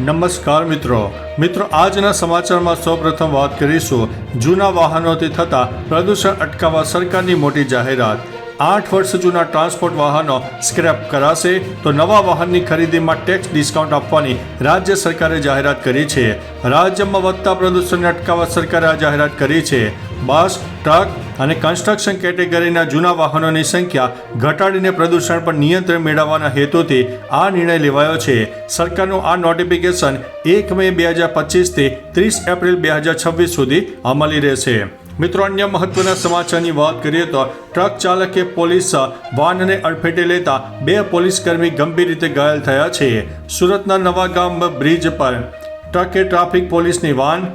નમસ્કાર મિત્રો. મિત્રો, આજના સમાચારમાં સૌપ્રથમ વાત કરીશું. જૂના વાહનોથી થતા પ્રદૂષણ અટકાવવા સરકારની મોટી જાહેરાત. આઠ વર્ષ જૂના ટ્રાન્સપોર્ટ વાહનો સ્ક્રેપ કરાશે તો નવા વાહનની ખરીદીમાં ટેક્સ ડિસ્કાઉન્ટ આપવાની રાજ્ય સરકારે જાહેરાત કરી છે. રાજ્યમાં વધતા પ્રદૂષણને અટકાવવા સરકારે આ જાહેરાત કરી છે. બસ, ટ્રક અને કન્સ્ટ્રક્શન કેટેગરીના જૂના વાહનોની સંખ્યા ઘટાડીને પ્રદૂષણ પર નિયંત્રણ મેળવવાના હેતુથી આ નિર્ણય લેવાયો છે. સરકારનું આ નોટિફિકેશન એક મે બે હજાર પચીસથી ત્રીસ એપ્રિલ બે હજાર છવ્વીસ સુધી અમલી રહેશે. મિત્રો, અન્ય મહત્વના સમાચારની વાત કરીએ તો ટ્રક ચાલકે પોલીસ વાનને અડફેટે લેતા બે પોલીસકર્મી ગંભીર રીતે ઘાયલ થયા છે. સુરતના નવા ગામ બ્રિજ પર ટ્રકે ટ્રાફિક પોલીસની વાન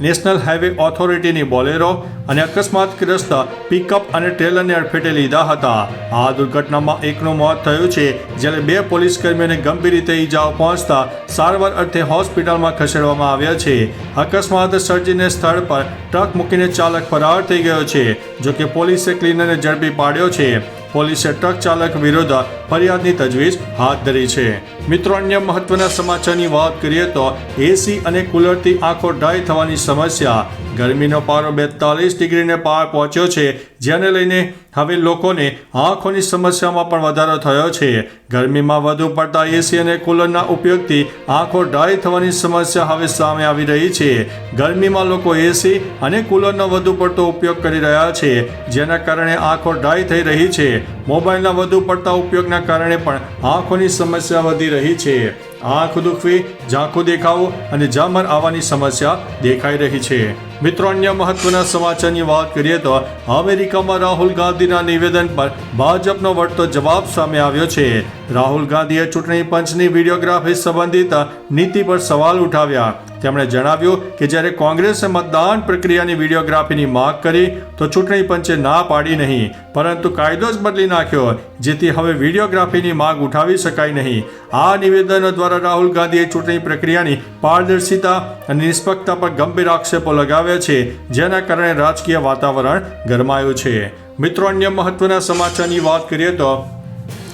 નેશનલ હાઈવે ઓથોરિટીની બોલેરો અને અકસ્માતગ્રસ્ત પિકઅપ અને ટ્રેલરને અડફેટે લીધા હતા. આ દુર્ઘટનામાં એકનું મોત થયું છે, જ્યારે બે પોલીસ કર્મીઓને ગંભીર રીતે ઈજાઓ પહોંચતા સારવાર અર્થે હોસ્પિટલમાં ખસેડવામાં આવ્યા છે. અકસ્માત સર્જીને સ્થળ પર ટ્રક મૂકીને ચાલક ફરાર થઈ ગયો છે. જોકે પોલીસે ક્લીનરને ઝડપી પાડ્યો છે. પોલીસે ટ્રક ચાલક વિરુદ્ધ ફરિયાદની તજવીજ હાથ ધરી છે. મિત્રો, અન્ય મહત્વના સમાચારની વાત કરીએ તો એસી અને કુલરથી આંખો ડ્રાય થવાની સમસ્યા ગરમીનો પારો બેતાલીસ ડિગ્રીને પાર પહોંચ્યો છે, જેને લઈને હવે લોકોને આંખોની સમસ્યામાં પણ વધારો થયો છે. ગરમીમાં વધુ પડતા એસી અને કુલરના ઉપયોગથી આંખો ડ્રાય થવાની સમસ્યા હવે સામે આવી રહી છે. ગરમીમાં લોકો એસી અને કુલરનો વધુ પડતો ઉપયોગ કરી રહ્યા છે, જેના કારણે આંખો ડ્રાય થઈ રહી છે. મોબાઈલના વધુ પડતા ઉપયોગના કારણે પણ આંખોની સમસ્યા વધી રહી છે. આંખ દુખવી, ઝાંખું દેખાવું અને ઝામર આવવાની સમસ્યા દેખાઈ રહી છે. મિત્રો, અન્ય મહત્વના સમાચારની વાત કરીએ તો અમેરિકામાં રાહુલ ગાંધીના નિવેદન પર ભાજપનો વળતો જવાબ સામે આવ્યો છે. રાહુલ ગાંધીએ ચૂંટણી પંચની વિડીયોગ્રાફી સંબંધિત નીતિ પર સવાલ ઉઠાવ્યા. તેમણે જણાવ્યું કે જ્યારે કોંગ્રેસે મતદાન પ્રક્રિયાની વિડીયોગ્રાફીની માંગ કરી, તો ચૂંટણી પંચે ના પાડી નહીં, પરંતુ કાયદો જ બદલી નાખ્યો, જેથી હવે વિડીયોગ્રાફીની માંગ ઉઠાવી શકાય નહીં. આ નિવેદનો દ્વારા રાહુલ ગાંધીએ ચૂંટણી પ્રક્રિયાની પારદર્શિતા અને નિષ્પક્ષતા પર ગંભીર આક્ષેપો લગાવ્યા છે, જેના કારણે રાજકીય વાતાવરણ ગરમાયું છે. મિત્રો, અન્ય મહત્વના સમાચારની વાત કરીએ તો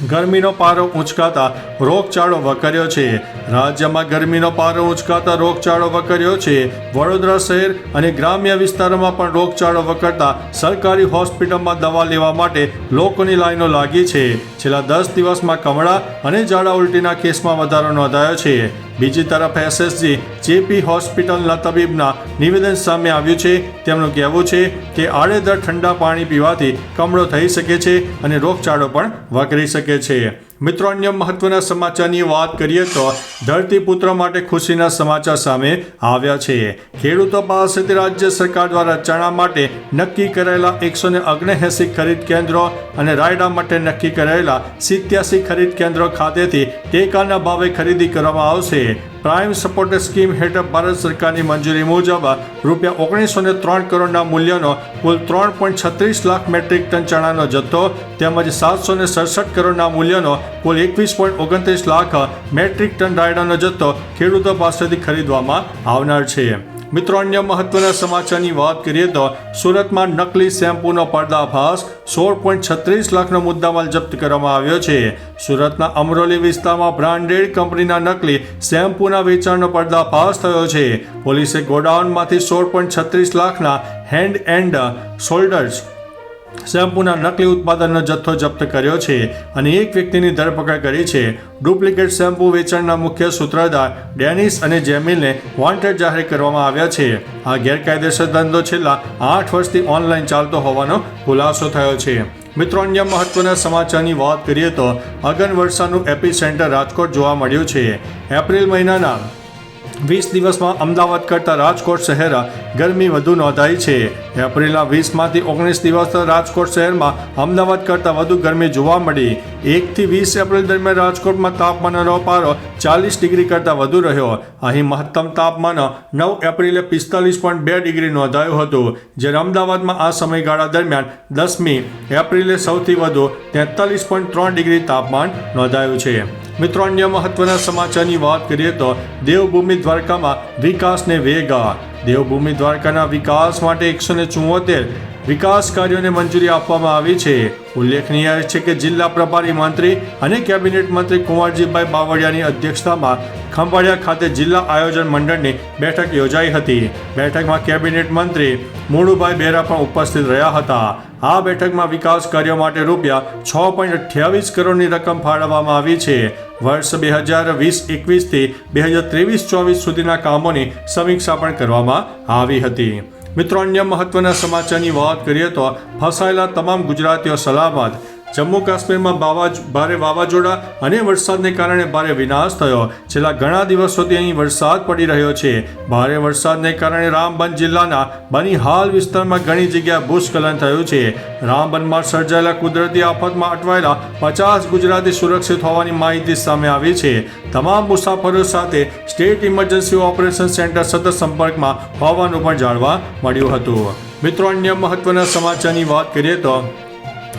ગરમીનો પારો ઉંચકાતા રોગચાળો વકર્યો છે. રાજ્યમાં ગરમીનો પારો ઉંચકાતા રોગચાળો વકર્યો છે. વડોદરા શહેર અને ગ્રામ્ય વિસ્તારોમાં પણ રોગચાળો વકરતા સરકારી હોસ્પિટલમાં દવા લેવા માટે લોકોની લાઈનો લાગી છે. છેલ્લા દસ દિવસમાં કમળા અને ઝાડા ઉલટીના કેસમાં વધારો નોંધાયો છે. બીજી તરફ એસએસજી, જેપી હોસ્પિટલના તબીબના નિવેદન સામે આવ્યું છે. તેમનું કહેવું છે કે આડેધડ ઠંડા પાણી પીવાથી કમળો થઈ શકે છે અને રોગચાળો પણ વકરી શકે છે. મિત્રો, અન્ય મહત્વના સમાચારની વાત કરીએ તો ધરતીપુત્ર માટે ખુશીના સમાચાર સામે આવ્યા છે. ખેડૂતો પાસેથી રાજ્ય સરકાર દ્વારા ચણા માટે નક્કી કરાયેલા એકસો ને ઓગણએંસી ખરીદ કેન્દ્રો અને રાયડા માટે નક્કી કરાયેલા સિત્યાસી ખરીદ કેન્દ્રો ખાતેથી ટેકાના ભાવે ખરીદી કરવામાં આવશે. પ્રાઇમ સપોર્ટ સ્કીમ હેઠળ ભારત સરકારની મંજૂરી મુજબ રૂપિયા ઓગણીસો ને ત્રણ કરોડના મૂલ્યનો કુલ ત્રણ પોઈન્ટ છત્રીસ લાખ મેટ્રિક ટન ચણાનો જથ્થો તેમજ સાતસો ને સડસઠ કરોડના મૂલ્યનો કુલ એકવીસ પોઈન્ટ ઓગણત્રીસ લાખ મેટ્રિક ટન રાયડાનો જથ્થો ખેડૂતો પાસેથી ખરીદવામાં આવનાર છે. મિત્રો, અન્ય મહત્વના સમાચારની વાત કરીએ તો સુરતમાં નકલી શેમ્પૂનો પર્દાફાશ સોળ પોઈન્ટ છત્રીસ લાખનો મુદ્દામાલ જપ્ત કરવામાં આવ્યો છે. સુરતના અમરોલી વિસ્તારમાં બ્રાન્ડેડ કંપનીના નકલી શેમ્પૂના વેચાણનો પર્દાફાશ થયો છે. પોલીસે ગોડાઉનમાંથી સોળ પોઈન્ટ છત્રીસ લાખના હેન્ડ એન્ડ શોલ્ડર્સ શેમ્પૂના નકલી ઉત્પાદનનો જથ્થો જપ્ત કર્યો છે અને એક વ્યક્તિની ધરપકડ કરી છે. ડુપ્લિકેટ શેમ્પૂ વેચાણના મુખ્ય સૂત્રધાર ડેનિસ અને જેમિલને વોન્ટેડ જાહેર કરવામાં આવ્યા છે. આ ગેરકાયદેસર ધંધો છેલ્લા આઠ વર્ષથી ઓનલાઈન ચાલતો હોવાનો ખુલાસો થયો છે. મિત્રો, અન્ય મહત્વના સમાચારની વાત કરીએ તો, અગન વર્ષાનું એપી સેન્ટર રાજકોટ જોવા મળ્યું છે. એપ્રિલ મહિનાના વીસ દિવસમાં અમદાવાદ કરતાં રાજકોટ શહેર ગરમી વધુ નોંધાઈ છે. એપ્રિલના વીસમાંથી ઓગણીસ દિવસ રાજકોટ શહેરમાં અમદાવાદ કરતાં વધુ ગરમી જોવા મળી. એકથી વીસ એપ્રિલ દરમિયાન રાજકોટમાં તાપમાનનો પારો ચાલીસ ડિગ્રી કરતાં વધુ રહ્યો. અહીં મહત્તમ તાપમાન નવ એપ્રિલે પિસ્તાલીસ પોઈન્ટ બે ડિગ્રી નોંધાયું હતું. જ્યારે અમદાવાદમાં આ સમયગાળા દરમિયાન દસમી એપ્રિલે સૌથી વધુ તેતાલીસ પોઈન્ટ ત્રણ ડિગ્રી તાપમાન નોંધાયું છે. મિત્રો, અન્ય મહત્વના સમાચારની વાત કરીએ તો દેવભૂમિ દ્વારકામાં વિકાસને વેગ દેવભૂમિ દ્વારકાના વિકાસ માટે એકસો ને ચુમ્મોતેર વિકાસ કાર્યોને મંજૂરી આપવામાં આવી છે. ઉલ્લેખનીય છે કે જિલ્લા પ્રભારી મંત્રી અને કેબિનેટ મંત્રી કુંવરજીભાઈ બાવળિયાની અધ્યક્ષતામાં ખંભાળિયા ખાતે જિલ્લા આયોજન મંડળની બેઠક યોજાઈ હતી. બેઠકમાં કેબિનેટ મંત્રી મુળુભાઈ બેરા પણ ઉપસ્થિત રહ્યા હતા. આ બેઠકમાં વિકાસ કાર્યો માટે રૂપિયા છ પોઈન્ટ અઠ્યાવીસ કરોડની રકમ ફાળવવામાં આવી છે. વર્ષ બે હજાર વીસ એકવીસથી બે હજાર ત્રેવીસ ચોવીસ સુધીના કામોની સમીક્ષા પણ કરવામાં આવી હતી. મિત્રો અન્ય મહત્વના સમાચારની વાત કરીએ તો ફસાયેલા તમામ ગુજરાતીઓ સલામત જમ્મુ કાશ્મીરમાં ભારે વાવાઝોડા અને વરસાદને કારણે ભારે વિનાશ થયો. છેલ્લા ઘણા દિવસોથી અહીં વરસાદ પડી રહ્યો છે. ભારે વરસાદને કારણે રામબન જિલ્લાના બનીહાલ વિસ્તારમાં ઘણી જગ્યાએ ભૂસ્ખલન થયું છે. રામબનમાં સર્જાયેલા કુદરતી આફતમાં અટવાયેલા પચાસ ગુજરાતી સુરક્ષિત હોવાની માહિતી સામે આવી છે. તમામ મુસાફરો સાથે સ્ટેટ ઇમરજન્સી ઓપરેશન સેન્ટર સતત સંપર્કમાં હોવાનું પણ જાણવા મળ્યું હતું. મિત્રો, અન્ય મહત્વના સમાચારની વાત કરીએ તો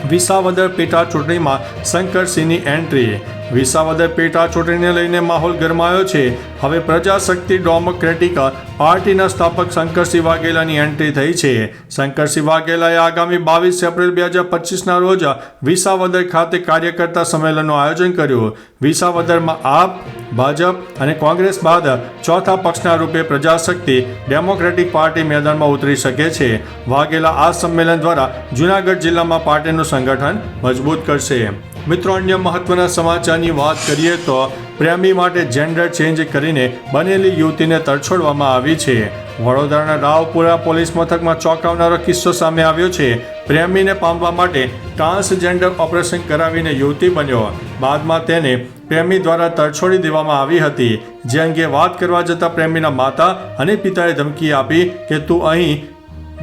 વિસાવદર પેટા ચૂંટણીમાં શંકરસિંહની એન્ટ્રી વિસાવદર પેટા ચૂંટણીને લઈને માહોલ ગરમાયો છે. હવે પ્રજાશક્તિ ડેમોક્રેટિક પાર્ટીના સ્થાપક શંકરસિંહ વાઘેલાની એન્ટ્રી થઈ છે. શંકરસિંહ વાઘેલાએ આગામી બાવીસ એપ્રિલ બે હજાર પચીસના રોજ વિસાવદર ખાતે કાર્યકર્તા સંમેલનનું આયોજન કર્યું. વિસાવદરમાં આપ, ભાજપ અને કોંગ્રેસ બાદ ચોથા પક્ષના રૂપે પ્રજાશક્તિ ડેમોક્રેટિક પાર્ટી મેદાનમાં ઉતરી શકે છે. વાઘેલા આ સંમેલન દ્વારા જૂનાગઢ જિલ્લામાં પાર્ટીનું સંગઠન મજબૂત કરશે. મિત્રો, અન્ય મહત્વના સમાચારની વાત કરીએ તો પ્રેમી માટે જેન્ડર ચેન્જ કરીને બનેલી યુવતીને તરછોડવામાં આવી છે. વડોદરાના રાવપુરા પોલીસ મથકમાં ચોંકાવનારો કિસ્સો સામે આવ્યો છે. પ્રેમીને પામવા માટે ટ્રાન્સજેન્ડર ઓપરેશન કરાવીને યુવતી બન્યો. બાદમાં તેને પ્રેમી દ્વારા તરછોડી દેવામાં આવી હતી. જે અંગે વાત કરવા જતાં પ્રેમીના માતા અને પિતાએ ધમકી આપી કે, તું અહીં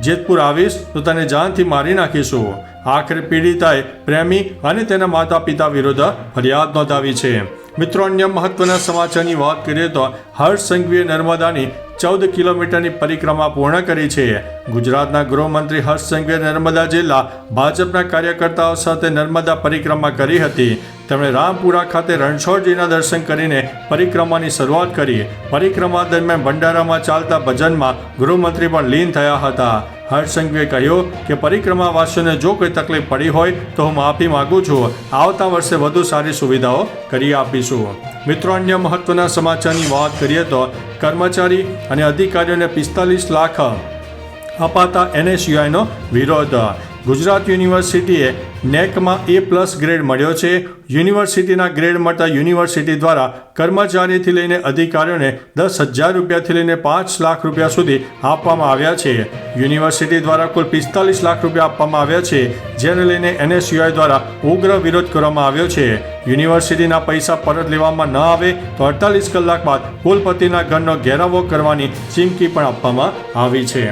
જેતપુર આવીશ, તો તને જાનથી મારી નાખીશું. આખરે પીડિતાએ પ્રેમી અને તેના માતા પિતા વિરુદ્ધ ફરિયાદ નોંધાવી છે. મિત્રો, અન્ય મહત્વના સમાચારની વાત કરીએ તો હર્ષ સંઘવીએ નર્મદાની ચૌદ કિલોમીટરની પરિક્રમા પૂર્ણ કરી છે. ગુજરાતના ગૃહમંત્રી હર્ષ સંઘવીએ નર્મદા જિલ્લા ભાજપના કાર્યકર્તાઓ સાથે નર્મદા પરિક્રમા કરી હતી. તેમણે રામપુરા ખાતે રણછોડજીના દર્શન કરીને પરિક્રમાની શરૂઆત કરી. પરિક્રમા દરમિયાન ભંડારામાં ચાલતા ભજનમાં ગૃહમંત્રી પણ લીન થયા હતા. હર્ષ સંઘવીએ કહ્યું કે પરિક્રમાવાસીઓને જો કોઈ તકલીફ પડી હોય તો હું માફી માગું છું. આવતા વર્ષે વધુ સારી સુવિધાઓ કરી આપીશું. મિત્રો, અન્ય મહત્વના સમાચારની વાત કરીએ તો કર્મચારી અને અધિકારીઓને પિસ્તાલીસ લાખ અપાતા એનએસયુઆઈનો વિરોધ. ગુજરાત યુનિવર્સિટીએ નેકમાં એ પ્લસ ગ્રેડ મળ્યો છે. યુનિવર્સિટીના ગ્રેડ મળતા યુનિવર્સિટી દ્વારા કર્મચારીથી લઈને અધિકારીઓને દસ હજાર રૂપિયાથી લઈને પાંચ લાખ રૂપિયા સુધી આપવામાં આવ્યા છે. યુનિવર્સિટી દ્વારા કુલ પિસ્તાલીસ લાખ રૂપિયા આપવામાં આવ્યા છે, જેને લઈને એનએસયુઆઈ દ્વારા ઉગ્ર વિરોધ કરવામાં આવ્યો છે. યુનિવર્સિટીના પૈસા પરત લેવામાં ન આવે તો અડતાલીસ કલાક બાદ કુલપતિના ઘરનો ઘેરાવો કરવાની ચીમકી પણ આપવામાં આવી છે.